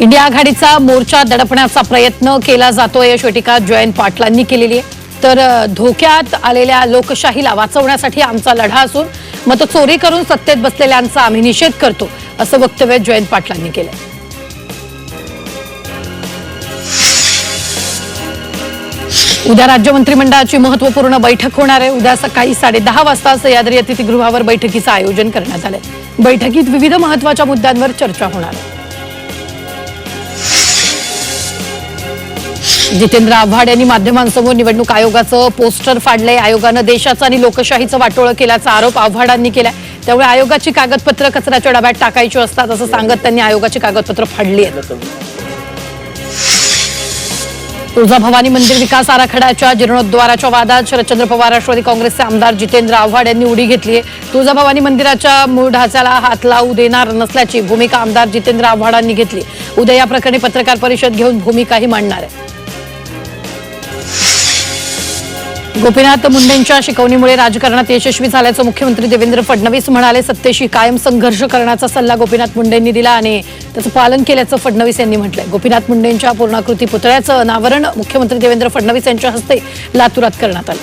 India आघाडीचा मोर्चा दडपण्याचा प्रयत्न केला जातोय. अशी टीका जयंत पाटलांनी केलेली आहे. तर धोक्यात आलेल्या लोकशाहीला वाचवण्यासाठी आमचा लढा असून मत चोरी करून सत्तेत बसलेल्यांचा आम्ही निषेध करतो असं वक्तव्य जयंत पाटलांनी केलं उद्या राज्य मंत्रिमंडळाची महत्त्वपूर्ण बैठक होणार आहे. उद्या सकाळी साडेदहा वाजता सह्याद्री अतिथीगृहावर बैठकीचं आयोजन करण्यात आलंय. बैठकीत विविध महत्त्वाच्या मुद्द्यांवर चर्चा होणार आहे. जितेंद्र आव्हाड यांनी माध्यमांसमोर निवडणूक आयोगाचं पोस्टर फाडलंय. आयोगानं देशाचं आणि लोकशाहीचं वाटोळं केल्याचा आरोप आव्हाडांनी केलाय. त्यामुळे आयोगाची कागदपत्र कचऱ्याच्या डब्यात टाकायची असतात असं सांगत त्यांनी आयोगाची कागदपत्र फाडली आहेत. तुळजाभवानी मंदिर विकास आराखड्याच्या जीर्णोद्वाराच्या वादात शरदचंद्र पवार राष्ट्रवादी काँग्रेसचे आमदार जितेंद्र आव्हाड यांनी उडी घेतली आहे. तुळजाभवानी मंदिराच्या मूळ ढाच्याला हात लावू देणार नसल्याची भूमिका आमदार जितेंद्र आव्हाडांनी घेतली. उद्या या प्रकरणी पत्रकार परिषद घेऊन भूमिकाही मांडणार आहे. गोपीनाथ मुंडेंच्या शिकवणीमुळे राजकारणात यशस्वी झाल्याचं मुख्यमंत्री देवेंद्र फडणवीस म्हणाले सत्तेशी कायम संघर्ष करण्याचा सल्ला गोपीनाथ मुंडेंनी दिला आणि त्याचं पालन केल्याचं फडणवीस यांनी म्हटलंय. गोपीनाथ मुंडेंच्या पूर्णाकृती पुतळ्याचं अनावरण मुख्यमंत्री देवेंद्र फडणवीस यांच्या हस्ते लातूरात करण्यात आलं.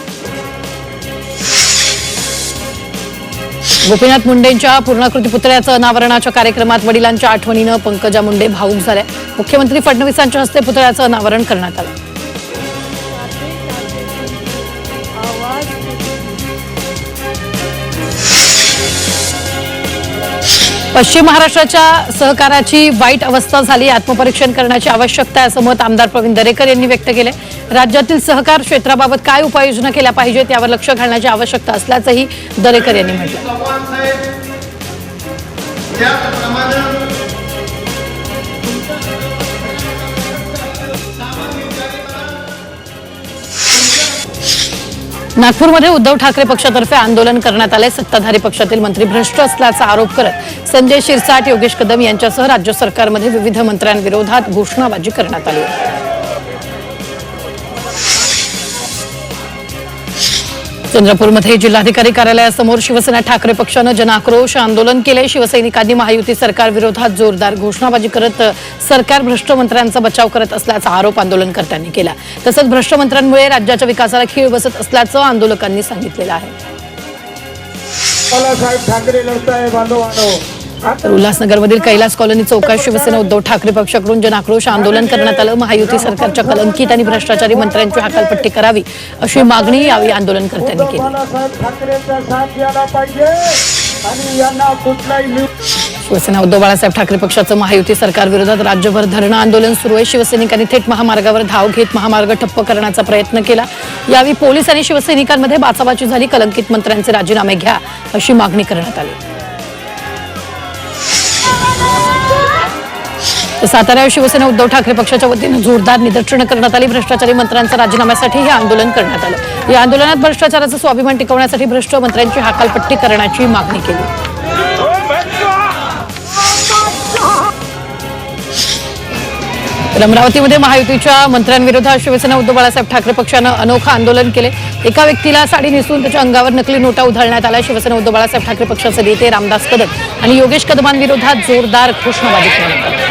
गोपीनाथ मुंडेंच्या पूर्णाकृती पुतळ्याचं अनावरणाच्या कार्यक्रमात वडिलांच्या आठवणीनं पंकजा मुंडे भावूक झाल्या. मुख्यमंत्री फडणवीसांच्या हस्ते पुतळ्याचं अनावरण करण्यात आलं. पश्चिम महाराष्ट्राच्या सहकाराची वाईट अवस्था झाली. आत्मपरीक्षण करण्याची आवश्यकता आहे असं मत आमदार प्रवीण दरेकर यांनी व्यक्त केले राज्यातील सहकार क्षेत्राबाबत काय उपाययोजना केल्या पाहिजेत यावर लक्ष घालण्याची आवश्यकता असल्याचंही दरेकर यांनी म्हटलं नागपूरमध्ये उद्धव ठाकरे पक्षातर्फे आंदोलन करण्यात आले सत्ताधारी पक्षातील मंत्री भ्रष्ट असल्याचा आरोप करत संजय शिरसाट योगेश कदम यांच्यासह राज्य सरकारमध्ये विविध मंत्र्यांविरोधात घोषणाबाजी करण्यात आली चंद्रपूरमध्ये जिल्हाधिकारी कार्यालयासमोर शिवसेना ठाकरे पक्षानं जनाक्रोश आंदोलन केले शिवसैनिकांनी महायुती सरकार विरोधात जोरदार घोषणाबाजी करत सरकार भ्रष्ट मंत्र्यांचा बचाव करत असल्याचा आरोप आंदोलनकर्त्यांनी केला. तसंच भ्रष्ट मंत्र्यांमुळे राज्याच्या विकासाला खीळ बसत असल्याचं आंदोलकांनी सांगितलेलं आहे. बाळासाहेब ठाकरे लढताय बांधवांनो तर उल्हासनगरमधील कैलास कॉलनी चौकात शिवसेना उद्धव ठाकरे पक्षाकडून जनाक्रोश आंदोलन करण्यात आलं. महायुती सरकारच्या कलंकित आणि भ्रष्टाचारी मंत्र्यांची हकालपट्टी करावी अशी मागणी यावेळी आंदोलनकर्त्यांनी केली. शिवसेना उद्धव बाळासाहेब ठाकरे पक्षाचं महायुती सरकार विरोधात राज्यभर धरणं आंदोलन सुरू आहे. शिवसैनिकांनी थेट महामार्गावर धाव घेत महामार्ग ठप्प करण्याचा प्रयत्न केला. यावेळी पोलीस आणि शिवसैनिकांमध्ये बाचाबाची झाली. कलंकित मंत्र्यांचे राजीनामे घ्या अशी मागणी करण्यात आली. साताऱ्यावर शिवसेना उद्धव ठाकरे पक्षाच्या वतीनं जोरदार निदर्शनं करण्यात आली. भ्रष्टाचारी मंत्र्यांच्या राजीनाम्यासाठी हे आंदोलन करण्यात आलं. या आंदोलनात भ्रष्टाचाराचं स्वाभिमान टिकवण्यासाठी भ्रष्ट मंत्र्यांची हाकालपट्टी करण्याची मागणी केली. तर अमरावतीमध्ये महायुतीच्या मंत्र्यांविरोधात शिवसेना उद्धव बाळासाहेब ठाकरे पक्षानं अनोखं आंदोलन केले. एका व्यक्तीला साडी नेसून त्याच्या अंगावर नकली नोटा उधळण्यात आल्या. शिवसेना उद्धव बाळासाहेब ठाकरे पक्षाचे नेते रामदास कदम आणि योगेश कदमांविरोधात जोरदार घोषणाबाजी करण्यात आली.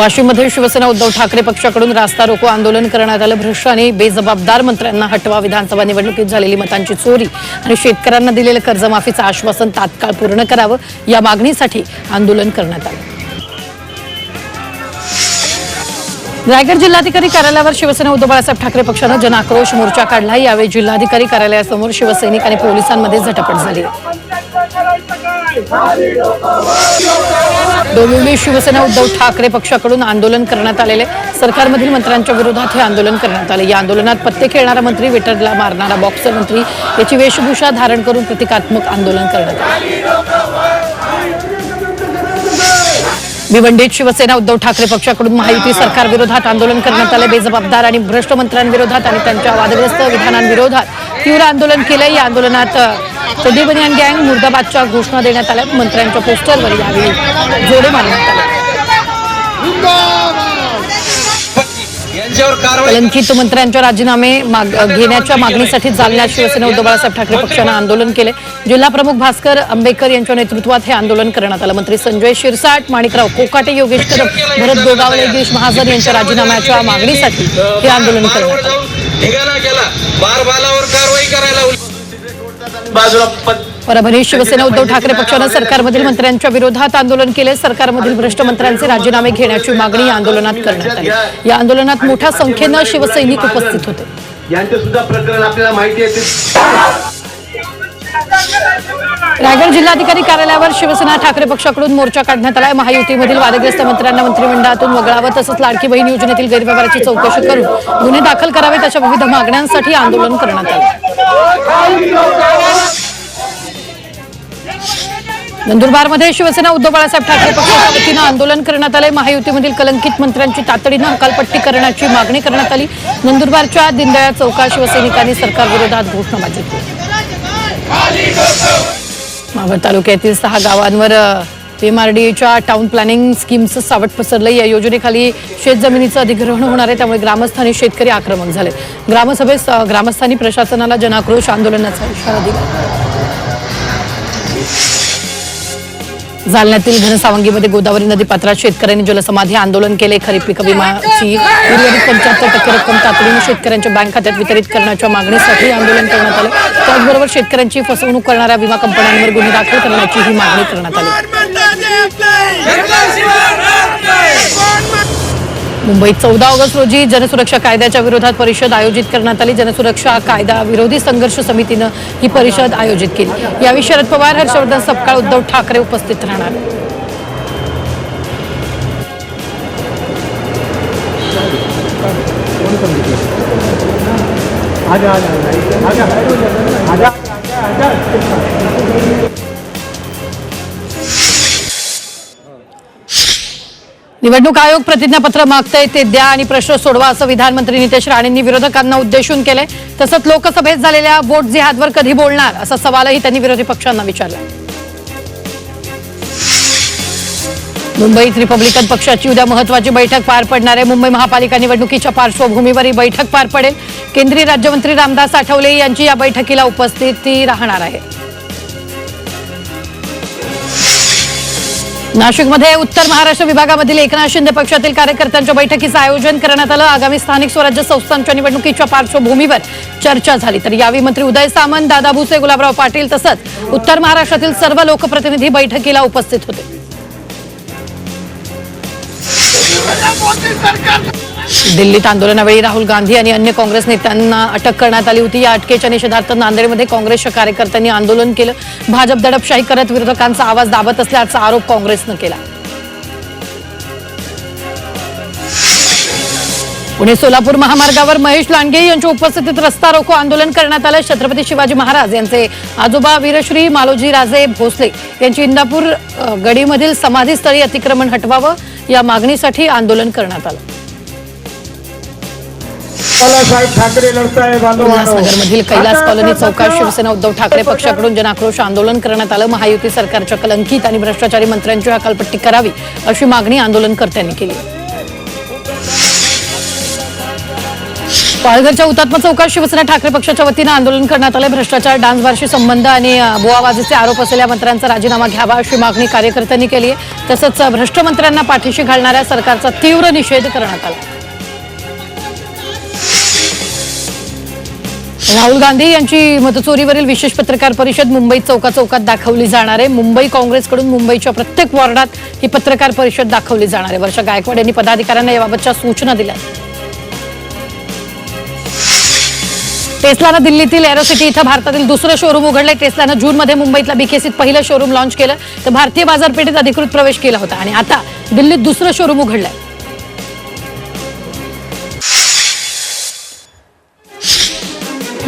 वाशिममध्ये शिवसेना उद्धव ठाकरे पक्षाकडून रास्ता रोको आंदोलन करण्यात आलं. भ्रष्ट आणि बेजबाबदार मंत्र्यांना हटवा विधानसभा निवडणुकीत झालेली मतांची चोरी आणि शेतकऱ्यांना दिलेलं कर्जमाफीचं आश्वासन तात्काळ पूर्ण करावं या मागणीसाठी आंदोलन करण्यात आलं. रायगड जिल्हाधिकारी कार्यालयावर शिवसेना उद्धव बाळासाहेब ठाकरे पक्षानं जनाक्रोश मोर्चा काढला. यावेळी जिल्हाधिकारी कार्यालयासमोर शिवसैनिक आणि पोलिसांमध्ये झटापट झाली. डोंबिवली शिवसेना उद्धव ठाकरे पक्षाकडून आंदोलन करण्यात आलेले सरकारमधील मंत्र्यांच्या विरोधात हे आंदोलन करण्यात आले. या आंदोलनात पत्ते खेळणारा मंत्री वेटरला मारणारा बॉक्सर मंत्री याची वेशभूषा धारण करून प्रतिकात्मक आंदोलन करण्यात आले. भिवंडीत शिवसेना उद्धव ठाकरे पक्षाकडून महायुती सरकारविरोधात आंदोलन करण्यात आले. बेजबाबदार आणि भ्रष्ट मंत्र्यांविरोधात आणि त्यांच्या वादग्रस्त विधानांविरोधात तीव्र आंदोलन केलं या आंदोलनात बनियान गँग मुर्दाबादच्या घोषणा देण्यात आल्या. मंत्र्यांच्या पोस्टरवर यावेळी जोडे मारण्यात आले. कलंकित मंत्र्यांच्या राजीनामे माग- घेण्याच्या मागणीसाठी जालन्यात शिवसेना उद्धव बाळासाहेब ठाकरे पक्षानं आंदोलन केले. जिल्हा प्रमुख भास्कर आंबेडकर यांच्या नेतृत्वात हे आंदोलन करण्यात आलं. मंत्री संजय शिरसाट माणिकराव कोकाटे योगेश कदम भरत गोगावले गिरीश महाजन यांच्या राजीनाम्याच्या मागणीसाठी हे आंदोलन करण्यात आलं. केला. बार बालावर कारवाई करायला. बाजूला परभणीत शिवसेना उद्धव ठाकरे पक्षानं सरकारमधील मंत्र्यांच्या विरोधात आंदोलन केले सरकारमधील भ्रष्ट मंत्र्यांचे राजीनामे घेण्याची मागणी या आंदोलनात करण्यात आली. या आंदोलनात मोठ्या संख्येनं शिवसैनिक उपस्थित होते. यांचे सुद्धा प्रकरण आपल्याला माहिती आहे. रायगड जिल्हाधिकारी कार्यालयावर शिवसेना ठाकरे पक्षाकडून मोर्चा काढण्यात आलाय. महायुतीमधील वादग्रस्त मंत्र्यांना मंत्रिमंडळातून वगळावं तसंच लाडकी बहीण योजनेतील गैरव्यवहाराची चौकशी करून गुन्हे दाखल करावेत अशा विविध मागण्यांसाठी आंदोलन करण्यात आलं. नंदुरबारमध्ये शिवसेना उद्धव बाळासाहेब ठाकरे पक्षाच्या वतीनं आंदोलन करण्यात आले महायुतीमधील कलंकित मंत्र्यांची तातडीनं हकालपट्टी करण्याची मागणी करण्यात आली. नंदुरबारच्या दिनदयाळ चौकात शिवसैनिकांनी सरकारविरोधात घोषणाबाजी केली. मावळ तालुक्यातील सहा गावांवर पीएमआरडीच्या टाऊन प्लॅनिंग स्कीमचं सावट पसरलं या योजनेखाली शेतजमिनीचं अधिग्रहण होणार आहे. त्यामुळे ग्रामस्थांनी शेतकरी आक्रमक झाले ग्रामसभेत ग्रामस्थांनी प्रशासनाला जनाक्रोश आंदोलनाचा इशारा दिला. जालन्यातील घनसावंगीमध्ये गोदावरी नदी पात्रात शेतकऱ्यांनी जलसमाधी आंदोलन केले. खरीप पीक विमाची उर्वरित पंच्याहत्तर टक्के रक्कम तातडीने शेतकऱ्यांच्या बँक खात्यात वितरित करण्याच्या मागणीसाठी आंदोलन करण्यात आलं. त्याचबरोबर शेतकऱ्यांची फसवणूक करणाऱ्या विमा कंपन्यांवर गुन्हे दाखल करण्याची ही मागणी करण्यात आली. मुंबईत चौदा ऑगस्ट रोजी जनसुरक्षा कायद्याच्या विरोधात परिषद आयोजित करण्यात आली जनसुरक्षा कायदा विरोधी संघर्ष समितीनं ही परिषद आयोजित केली यावेळी शरद पवार हर्षवर्धन सपकाळ उद्धव ठाकरे उपस्थित राहणार निवडणूक आयोग प्रतिज्ञापत्र मागतंय ते द्या आणि प्रश्न सोडवा असं विधानमंत्री नितेश राणेंनी विरोधकांना उद्देशून केलंय. तसंच लोकसभेत झालेल्या वोट जिहादवर कधी बोलणार असा सवालही त्यांनी विरोधी पक्षांना विचारला मुंबईत रिपब्लिकन पक्षाची उद्या महत्वाची बैठक पार पडणार आहे. मुंबई महापालिका निवडणुकीच्या पार्श्वभूमीवर ही बैठक पार पडेल. केंद्रीय राज्यमंत्री रामदास आठवले यांची या बैठकीला उपस्थिती राहणार आहे. नाशिकमध्ये उत्तर महाराष्ट्र विभागामधील एकनाथ शिंदे पक्षातील कार्यकर्त्यांच्या बैठकीचं आयोजन करण्यात आलं. आगामी स्थानिक स्वराज्य संस्थांच्या निवडणुकीच्या पार्श्वभूमीवर चर्चा झाली. तर यावेळी मंत्री उदय सामंत दादा भुसे गुलाबराव पाटील तसंच उत्तर महाराष्ट्रातील सर्व लोकप्रतिनिधी बैठकीला उपस्थित होते. दिल्लीत आंदोलनावेळी राहुल गांधी आणि अन्य काँग्रेस नेत्यांना अटक करण्यात आली होती. या अटकेच्या निषेधार्थ नांदेडमध्ये काँग्रेसच्या कार्यकर्त्यांनी आंदोलन केलं. भाजप दडपशाही करत विरोधकांचा आवाज दाबत असल्याचा आरोप काँग्रेसनं केला. पुणे सोलापूर महामार्गावर महेश लांडगे यांच्या उपस्थितीत रस्ता रोको आंदोलन करण्यात आलं. छत्रपती शिवाजी महाराज यांचे आजोबा वीरश्री मालोजी राजे भोसले यांची इंदापूर गडीमधील समाधीस्थळी अतिक्रमण हटवावं या मागणीसाठी आंदोलन करण्यात आलं. बाळासाहेब ठाकरे लढताय बांधवांनो. उल्हासनगरमधील कैलास कॉलनी चौकात शिवसेना उद्धव ठाकरे पक्षाकडून जनाक्रोश आंदोलन करण्यात आलं. महायुती सरकारच्या कलंकित आणि भ्रष्टाचारी मंत्र्यांची हकालपट्टी करावी अशी मागणी आंदोलनकर्त्यांनी केली. पालघरच्या हुतात्मा चौकात शिवसेना ठाकरे पक्षाच्या वतीनं आंदोलन करण्यात आलं भ्रष्टाचार डान्स बारशी संबंध आणि अ, बोवाबाजीचे आरोप असलेल्या मंत्र्यांचा राजीनामा घ्यावा अशी मागणी कार्यकर्त्यांनी केली आहे. तसंच भ्रष्ट मंत्र्यांना पाठीशी घालणाऱ्या सरकारचा तीव्र निषेध करण्यात आला. राहुल गांधी यांची मतचोरीवरील विशेष पत्रकार परिषद मुंबईत चौका चौकात दाखवली जाणार आहे. मुंबई काँग्रेसकडून मुंबईच्या प्रत्येक वॉर्डात ही पत्रकार परिषद दाखवली जाणार आहे. वर्षा गायकवाड यांनी पदाधिकाऱ्यांना याबाबतच्या सूचना दिल्या टेस्लानं दिल्लीतील एरोसिटी इथं भारतातील दुसरं शोरूम उघडलंय. टेस्लानं जूनमध्ये मुंबईतला बीकेसीत पहिलं शोरूम लॉन्च केलं. तर भारतीय बाजारपेठेत अधिकृत प्रवेश केला होता. आणि आता दिल्लीत दुसरं शोरूम उघडलंय.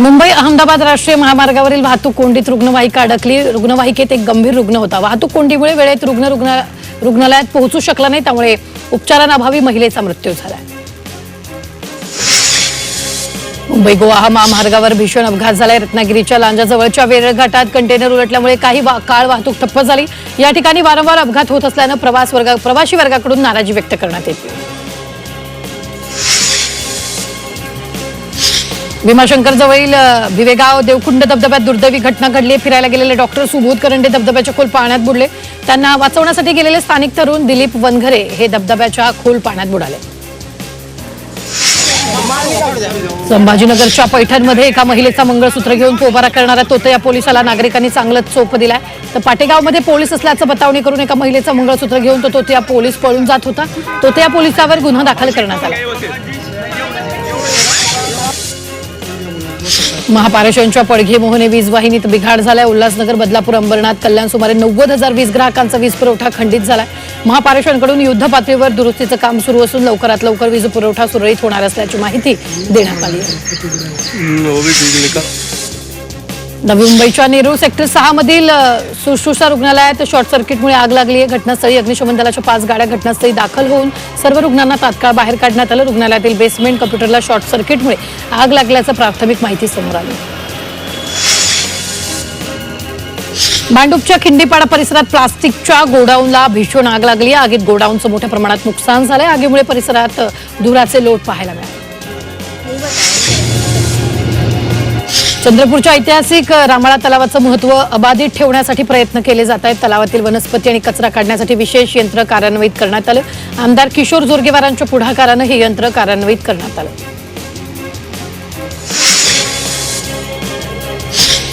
मुंबई अहमदाबाद राष्ट्रीय महामार्गावरील वाहतूक कोंडीत रुग्णवाहिका अडकली. रुग्णवाहिकेत एक गंभीर रुग्ण होता. वाहतूक कोंडीमुळे वेळेत रुग्ण रुग्ण रुग्णालयात पोहोचू शकला नाही त्यामुळे उपचारांअभावी महिलेचा मृत्यू झाला. मुंबई गोवा महामार्गावर भीषण अपघात झालाय. रत्नागिरीच्या लांजाजवळच्या वेरळघाटात कंटेनर उलटल्यामुळे काही वा- काळ वाहतूक ठप्प झाली. या ठिकाणी वारंवार अपघात होत असल्यानं प्रवास वर्ग प्रवासी वर्गाकडून नाराजी व्यक्त करण्यात येते. भीमाशंकर जवळील विवेगाव भिवेगाव देवकुंड धबधब्यात दुर्दैवी घटना घडली. फिरायला गेलेले डॉक्टर सुबोध करंडे धबधब्याच्या खोल पाण्यात बुडले. त्यांना वाचवण्यासाठी गेलेले स्थानिक तरुण दिलीप वनघरे हे धबधब्याच्या खोल पाण्यात बुडाले. संभाजीनगरच्या पैठणमध्ये एका महिलेचा मंगळसूत्र घेऊन पोबारा करणाऱ्या तोतया पोलिसाला नागरिकांनी चांगलंच चोप दिलाय. तर पाटेगावमध्ये पोलीस असल्याचं बतावणी करून एका महिलेचं मंगळसूत्र घेऊन तो तोतया पोलीस पळून जात होता. तोतया पोलिसावर गुन्हा दाखल करण्यात आला. महापारेषणच्या पडघे मोहने वीज वाहिनीत बिघाड झालाय. उल्हासनगर बदलापूर अंबरनाथ कल्याण सुमारे नव्वद हजार वीज ग्राहकांचा वीज पुरवठा खंडित झालाय. महापारेषणकडून युद्ध पातळीवर दुरुस्तीचं काम सुरू असून लवकरात लवकर वीज पुरवठा सुरळीत होणार असल्याची माहिती देण्यात आली आहे. नवी मुंबईच्या नेहरू सेक्टर सहा मधील सुश्रुषा रुग्णालयात शॉर्ट सर्किटमुळे आग लागली. आहे घटनास्थळी अग्निशमन दलाच्या पाच गाड्या घटनास्थळी दाखल होऊन सर्व रुग्णांना तात्काळ बाहेर काढण्यात आलं. रुग्णालयातील बेसमेंट कम्प्युटरला शॉर्ट सर्किटमुळे आग लागल्याचं प्राथमिक माहिती समोर आली. मांडूपच्या खिंडीपाडा परिसरात प्लास्टिकच्या गोडाऊनला भीषण आग लागली. आहे. आगीत गोडाऊनचं मोठ्या प्रमाणात नुकसान झालंय. आगीमुळे परिसरात धुराचे लोट पाहायला मिळाले. चंद्रपूरच्या ऐतिहासिक रामाळा तलावाचं महत्त्व अबाधित ठेवण्यासाठी प्रयत्न केले जात आहेत. तलावातील वनस्पती आणि कचरा काढण्यासाठी विशेष यंत्र कार्यान्वित करण्यात आलं. आमदार किशोर जोरगेवारांच्या पुढाकारानं हे यंत्र कार्यान्वित करण्यात आलं.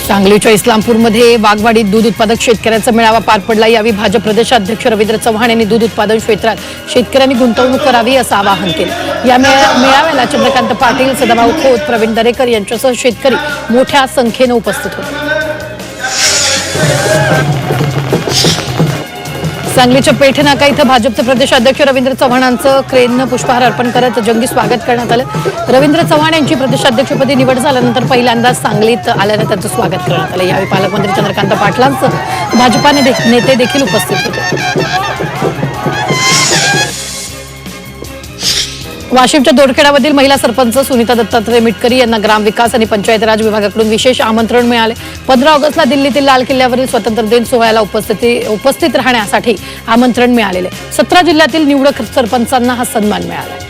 सांगलीच्या इस्लामपूरमध्ये वाघवाडीत दूध उत्पादक शेतकऱ्यांचा मेळावा पार पडला. यावेळी भाजप प्रदेशाध्यक्ष रवींद्र चव्हाण यांनी दूध उत्पादन क्षेत्रात शेतकऱ्यांनी गुंतवणूक करावी असं आवाहन केलं. या मेळा- मेळाव्याला चंद्रकांत पाटील सदाभाऊ खोत प्रवीण दरेकर यांच्यासह शेतकरी मोठ्या संख्येनं उपस्थित होते. सांगलीच्या पेठनाका इथं भाजपचे प्रदेशाध्यक्ष रवींद्र चव्हाणांचं क्रेननं पुष्पहार अर्पण करत जंगी स्वागत करण्यात आलं. रवींद्र चव्हाण यांची प्रदेशाध्यक्षपदी निवड झाल्यानंतर पहिल्यांदाच सांगलीत आल्यानं त्यांचं स्वागत करण्यात आलं. यावेळी पालकमंत्री चंद्रकांत पाटलांचं भाजपा नेते देखील उपस्थित होते. वाशिमच्या दोडखेडामधील महिला सरपंच सुनीता दत्तात्रय मिटकरी यांना ग्रामविकास आणि पंचायत राज विभागाकडून विशेष आमंत्रण मिळाले. पंधरा ऑगस्टला दिल्लीतील लाल किल्ल्यावरील स्वतंत्र दिन सोहळ्याला उपस्थिती उपस्थित राहण्यासाठी आमंत्रण मिळालेले. सतरा जिल्ह्यातील निवडक सरपंचांना हा सन्मान मिळाला.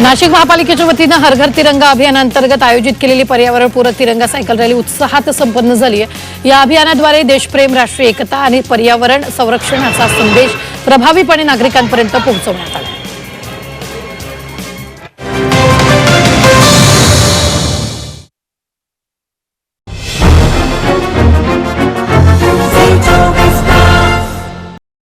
नाशिक महापालिकेच्या वतीनं हर घर तिरंगा अभियानांतर्गत आयोजित केलेली पर्यावरणपूरक तिरंगा सायकल रॅली उत्साहात संपन्न झाली आहे. या अभियानाद्वारे देशप्रेम राष्ट्रीय एकता आणि पर्यावरण संरक्षणाचा संदेश प्रभावीपणे नागरिकांपर्यंत पोहोचवण्यात आला